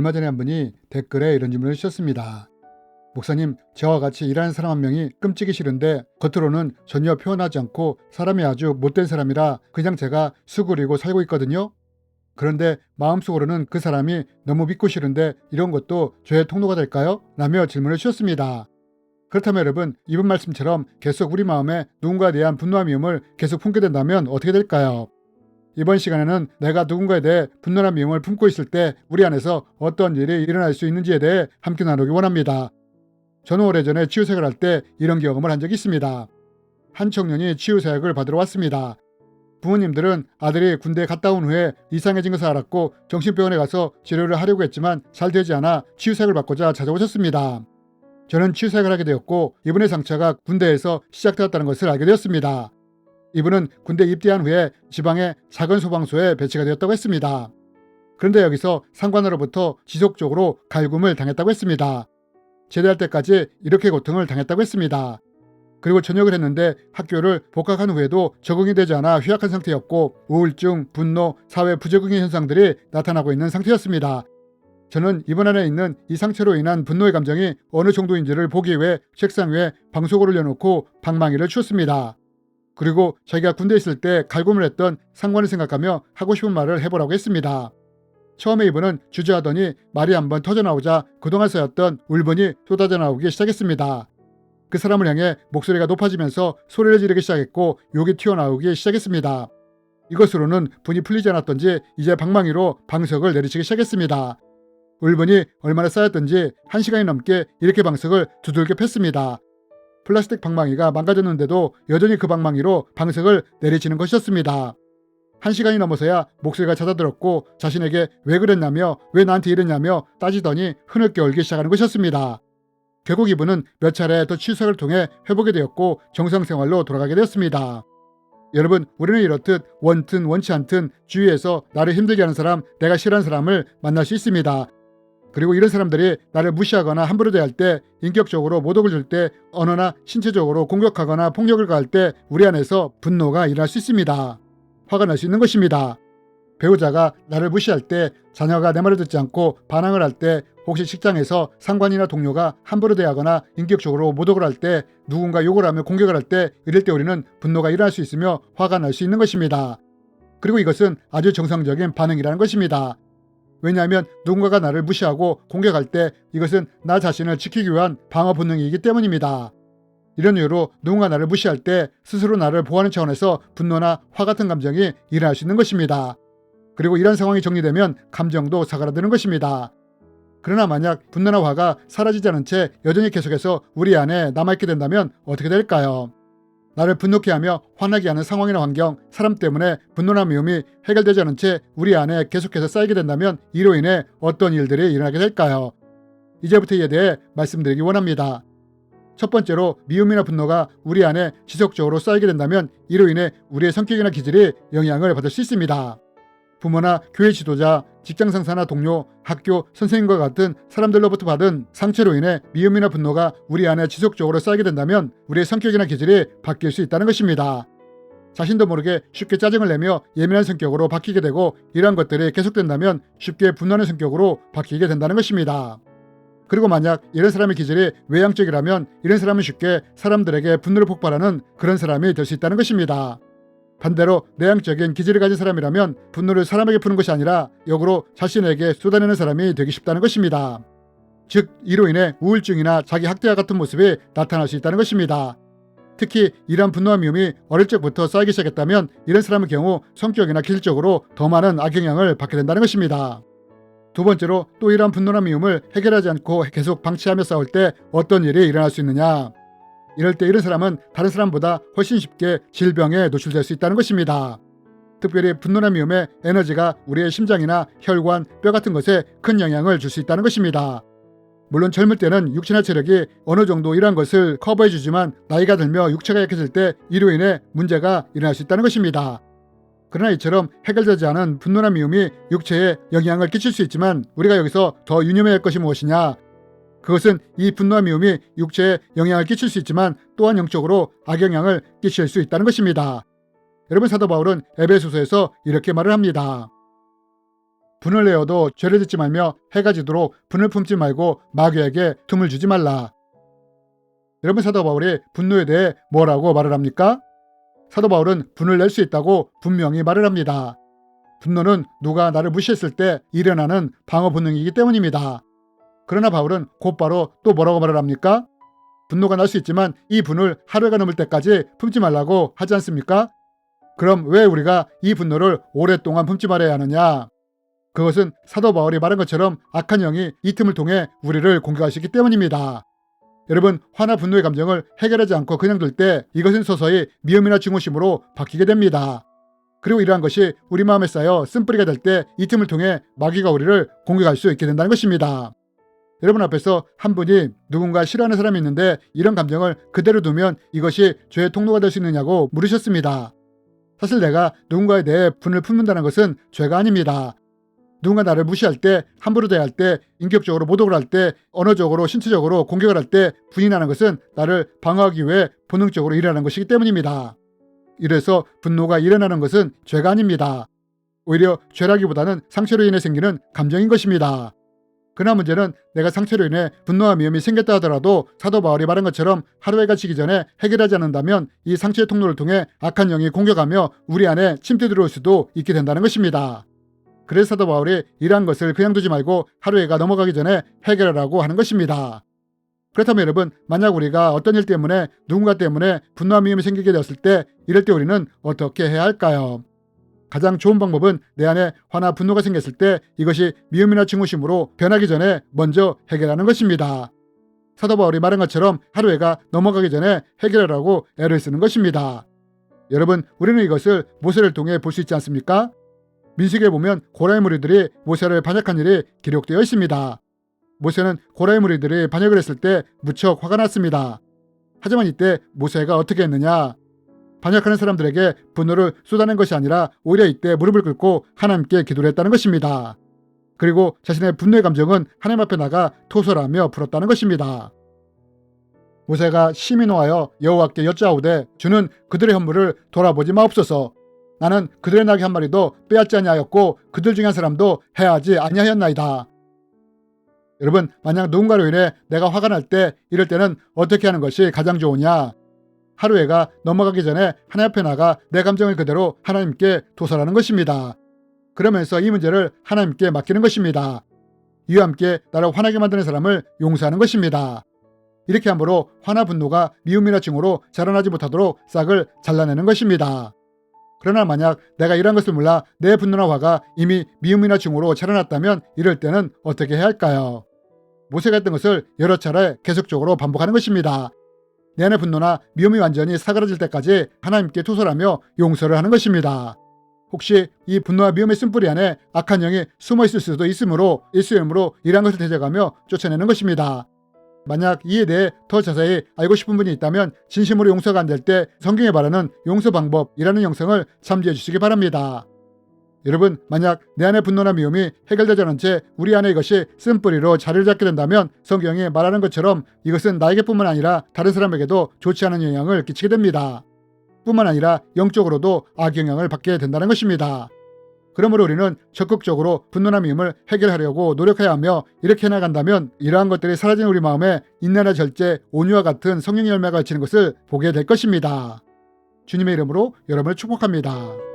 얼마 전에 한 분이 댓글에 이런 질문을 주셨습니다. 목사님, 저와 같이 일하는 사람 한 명이 끔찍이 싫은데 겉으로는 전혀 표현하지 않고 사람이 아주 못된 사람이라 그냥 제가 수그리고 살고 있거든요. 그런데 마음속으로는 그 사람이 너무 믿고 싫은데 이런 것도 죄의 통로가 될까요? 라며 질문을 주셨습니다. 그렇다면 여러분, 이번 말씀처럼 계속 우리 마음에 누군가에 대한 분노와 미움을 계속 품게 된다면 어떻게 될까요? 이번 시간에는 내가 누군가에 대해 분노나 미움을 품고 있을 때 우리 안에서 어떤 일이 일어날 수 있는지에 대해 함께 나누기 원합니다. 저는 오래전에 치유사역을 할 때 이런 경험을 한 적이 있습니다. 한 청년이 치유사역을 받으러 왔습니다. 부모님들은 아들이 군대에 갔다 온 후에 이상해진 것을 알았고 정신병원에 가서 치료를 하려고 했지만 잘 되지 않아 치유사역을 받고자 찾아오셨습니다. 저는 치유사역을 하게 되었고 이분의 상처가 군대에서 시작되었다는 것을 알게 되었습니다. 이분은 군대 입대한 후에 지방의 작은 소방서에 배치가 되었다고 했습니다. 그런데 여기서 상관으로부터 지속적으로 갈굼을 당했다고 했습니다. 제대할 때까지 이렇게 고통을 당했다고 했습니다. 그리고 전역을 했는데 학교를 복학한 후에도 적응이 되지 않아 휴학한 상태였고 우울증, 분노, 사회 부적응의 현상들이 나타나고 있는 상태였습니다. 저는 이번 안에 있는 이 상처로 인한 분노의 감정이 어느 정도인지를 보기 위해 책상 위에 방소고를 내놓고 방망이를 추었습니다. 그리고 자기가 군대에 있을 때 갈굼을 했던 상관을 생각하며 하고 싶은 말을 해보라고 했습니다. 처음에 이분은 주저하더니 말이 한번 터져나오자 그동안 쌓였던 울분이 쏟아져 나오기 시작했습니다. 그 사람을 향해 목소리가 높아지면서 소리를 지르기 시작했고 욕이 튀어나오기 시작했습니다. 이것으로는 분이 풀리지 않았던지 이제 방망이로 방석을 내리치기 시작했습니다. 울분이 얼마나 쌓였던지 한 시간이 넘게 이렇게 방석을 두들겨 팼습니다. 플라스틱 방망이가 망가졌는데도 여전히 그 방망이로 방석을 내리치는 것이었습니다. 한 시간이 넘어서야 목소리가 찾아들었고 자신에게 왜 그랬냐며 왜 나한테 이랬냐며 따지더니 흐느껴 울기 시작하는 것이었습니다. 결국 이분은 몇 차례 더 치유석을 통해 회복이 되었고 정상생활로 돌아가게 되었습니다. 여러분, 우리는 이렇듯 원튼 원치 않든 주위에서 나를 힘들게 하는 사람, 내가 싫어하는 사람을 만날 수 있습니다. 그리고 이런 사람들이 나를 무시하거나 함부로 대할 때, 인격적으로 모독을 줄 때, 언어나 신체적으로 공격하거나 폭력을 가할 때 우리 안에서 분노가 일어날 수 있습니다. 화가 날 수 있는 것입니다. 배우자가 나를 무시할 때, 자녀가 내 말을 듣지 않고 반항을 할 때, 혹시 직장에서 상관이나 동료가 함부로 대하거나 인격적으로 모독을 할 때, 누군가 욕을 하며 공격을 할 때, 이럴 때 우리는 분노가 일어날 수 있으며 화가 날 수 있는 것입니다. 그리고 이것은 아주 정상적인 반응이라는 것입니다. 왜냐하면 누군가가 나를 무시하고 공격할 때 이것은 나 자신을 지키기 위한 방어 본능이기 때문입니다. 이런 이유로 누군가 나를 무시할 때 스스로 나를 보호하는 차원에서 분노나 화 같은 감정이 일어날 수 있는 것입니다. 그리고 이런 상황이 정리되면 감정도 사그라드는 것입니다. 그러나 만약 분노나 화가 사라지지 않은 채 여전히 계속해서 우리 안에 남아있게 된다면 어떻게 될까요? 나를 분노케 하며 화나게 하는 상황이나 환경, 사람 때문에 분노나 미움이 해결되지 않은 채 우리 안에 계속해서 쌓이게 된다면 이로 인해 어떤 일들이 일어나게 될까요? 이제부터 이에 대해 말씀드리기 원합니다. 첫 번째로 미움이나 분노가 우리 안에 지속적으로 쌓이게 된다면 이로 인해 우리의 성격이나 기질이 영향을 받을 수 있습니다. 부모나 교회 지도자, 직장 상사나 동료, 학교, 선생님과 같은 사람들로부터 받은 상처로 인해 미움이나 분노가 우리 안에 지속적으로 쌓이게 된다면 우리의 성격이나 기질이 바뀔 수 있다는 것입니다. 자신도 모르게 쉽게 짜증을 내며 예민한 성격으로 바뀌게 되고 이러한 것들이 계속된다면 쉽게 분노하는 성격으로 바뀌게 된다는 것입니다. 그리고 만약 이런 사람의 기질이 외향적이라면 이런 사람은 쉽게 사람들에게 분노를 폭발하는 그런 사람이 될 수 있다는 것입니다. 반대로 내향적인 기질을 가진 사람이라면 분노를 사람에게 푸는 것이 아니라 역으로 자신에게 쏟아내는 사람이 되기 쉽다는 것입니다. 즉 이로 인해 우울증이나 자기 학대와 같은 모습이 나타날 수 있다는 것입니다. 특히 이러한 분노와 미움이 어릴 적부터 쌓이기 시작했다면 이런 사람의 경우 성격이나 기질적으로 더 많은 악영향을 받게 된다는 것입니다. 두 번째로 또 이러한 분노나 미움을 해결하지 않고 계속 방치하며 싸울 때 어떤 일이 일어날 수 있느냐 이럴 때 이런 사람은 다른 사람보다 훨씬 쉽게 질병에 노출될 수 있다는 것입니다. 특별히 분노나 미움의 에너지가 우리의 심장이나 혈관, 뼈 같은 것에 큰 영향을 줄 수 있다는 것입니다. 물론 젊을 때는 육체나 체력이 어느 정도 이러한 것을 커버해 주지만 나이가 들며 육체가 약해질 때 이로 인해 문제가 일어날 수 있다는 것입니다. 그러나 이처럼 해결되지 않은 분노나 미움이 육체에 영향을 끼칠 수 있지만 우리가 여기서 더 유념해야 할 것이 무엇이냐 그것은 이 분노와 미움이 육체에 영향을 끼칠 수 있지만 또한 영적으로 악영향을 끼칠 수 있다는 것입니다. 여러분 사도 바울은 에베소서에서 이렇게 말을 합니다. 분을 내어도 죄를 짓지 말며 해가 지도록 분을 품지 말고 마귀에게 틈을 주지 말라. 여러분 사도 바울이 분노에 대해 뭐라고 말을 합니까? 사도 바울은 분을 낼 수 있다고 분명히 말을 합니다. 분노는 누가 나를 무시했을 때 일어나는 방어 본능이기 때문입니다. 그러나 바울은 곧바로 또 뭐라고 말을 합니까? 분노가 날 수 있지만 이 분을 하루가 넘을 때까지 품지 말라고 하지 않습니까? 그럼 왜 우리가 이 분노를 오랫동안 품지 말아야 하느냐? 그것은 사도 바울이 말한 것처럼 악한 영이 이 틈을 통해 우리를 공격하시기 때문입니다. 여러분, 화나 분노의 감정을 해결하지 않고 그냥 둘 때 이것은 서서히 미움이나 증오심으로 바뀌게 됩니다. 그리고 이러한 것이 우리 마음에 쌓여 쓴뿌리가 될 때 이 틈을 통해 마귀가 우리를 공격할 수 있게 된다는 것입니다. 여러분 앞에서 한 분이 누군가 싫어하는 사람이 있는데 이런 감정을 그대로 두면 이것이 죄의 통로가 될 수 있느냐고 물으셨습니다. 사실 내가 누군가에 대해 분을 품는다는 것은 죄가 아닙니다. 누군가 나를 무시할 때, 함부로 대할 때, 인격적으로 모독을 할 때, 언어적으로, 신체적으로 공격을 할 때 분이 나는 것은 나를 방어하기 위해 본능적으로 일어나는 것이기 때문입니다. 이래서 분노가 일어나는 것은 죄가 아닙니다. 오히려 죄라기보다는 상처로 인해 생기는 감정인 것입니다. 그러나 문제는 내가 상처로 인해 분노와 미움이 생겼다 하더라도 사도 바울이 말한 것처럼 하루에 갇히기 전에 해결하지 않는다면 이 상처의 통로를 통해 악한 영이 공격하며 우리 안에 침투 들어올 수도 있게 된다는 것입니다. 그래서 사도 바울이 이러한 것을 그냥 두지 말고 하루에가 넘어가기 전에 해결하라고 하는 것입니다. 그렇다면 여러분, 만약 우리가 어떤 일 때문에 누군가 때문에 분노와 미움이 생기게 되었을 때 이럴 때 우리는 어떻게 해야 할까요? 가장 좋은 방법은 내 안에 화나 분노가 생겼을 때 이것이 미움이나 증오심으로 변하기 전에 먼저 해결하는 것입니다. 사도 바울이 말한 것처럼 하루에가 넘어가기 전에 해결하라고 애를 쓰는 것입니다. 여러분, 우리는 이것을 모세를 통해 볼 수 있지 않습니까? 민식에 보면 고라의 무리들이 모세를 반역한 일이 기록되어 있습니다. 모세는 고라의 무리들이 반역을 했을 때 무척 화가 났습니다. 하지만 이때 모세가 어떻게 했느냐? 반역하는 사람들에게 분노를 쏟아낸 것이 아니라 오히려 이때 무릎을 꿇고 하나님께 기도를 했다는 것입니다. 그리고 자신의 분노의 감정은 하나님 앞에 나가 토설하며 풀었다는 것입니다. 모세가 심히 노하여 여호와께 여짜오되 주는 그들의 현물을 돌아보지 마옵소서. 나는 그들의 나귀 한 마리도 빼앗지 아니하였고 그들 중에 한 사람도 해하지 아니하였나이다. 여러분, 만약 누군가로 인해 내가 화가 날 때 이럴 때는 어떻게 하는 것이 가장 좋으냐? 하루에가 넘어가기 전에 하나님 앞에 나가 내 감정을 그대로 하나님께 도설하는 것입니다. 그러면서 이 문제를 하나님께 맡기는 것입니다. 이와 함께 나를 화나게 만드는 사람을 용서하는 것입니다. 이렇게 함으로 화나 분노가 미움이나 증오로 자라나지 못하도록 싹을 잘라내는 것입니다. 그러나 만약 내가 이런 것을 몰라 내 분노나 화가 이미 미움이나 증오로 자라났다면 이럴 때는 어떻게 해야 할까요? 모세가 했던 것을 여러 차례 계속적으로 반복하는 것입니다. 내 안의 분노나 미움이 완전히 사그라질 때까지 하나님께 투설하며 용서를 하는 것입니다. 혹시 이 분노와 미움의 쓴뿌리 안에 악한 영이 숨어 있을 수도 있으므로 일수염으로 이러한 것을 대적하며 쫓아내는 것입니다. 만약 이에 대해 더 자세히 알고 싶은 분이 있다면 진심으로 용서가 안 될 때 성경에 말하는 용서 방법이라는 영상을 참조해 주시기 바랍니다. 여러분, 만약 내 안의 분노나 미움이 해결되지 않은 채 우리 안에 이것이 쓴뿌리로 자리를 잡게 된다면 성경이 말하는 것처럼 이것은 나에게뿐만 아니라 다른 사람에게도 좋지 않은 영향을 끼치게 됩니다. 뿐만 아니라 영적으로도 악영향을 받게 된다는 것입니다. 그러므로 우리는 적극적으로 분노나 미움을 해결하려고 노력해야 하며 이렇게 해나간다면 이러한 것들이 사라진 우리 마음에 인내나 절제, 온유와 같은 성령 열매가 맺히는 것을 보게 될 것입니다. 주님의 이름으로 여러분을 축복합니다.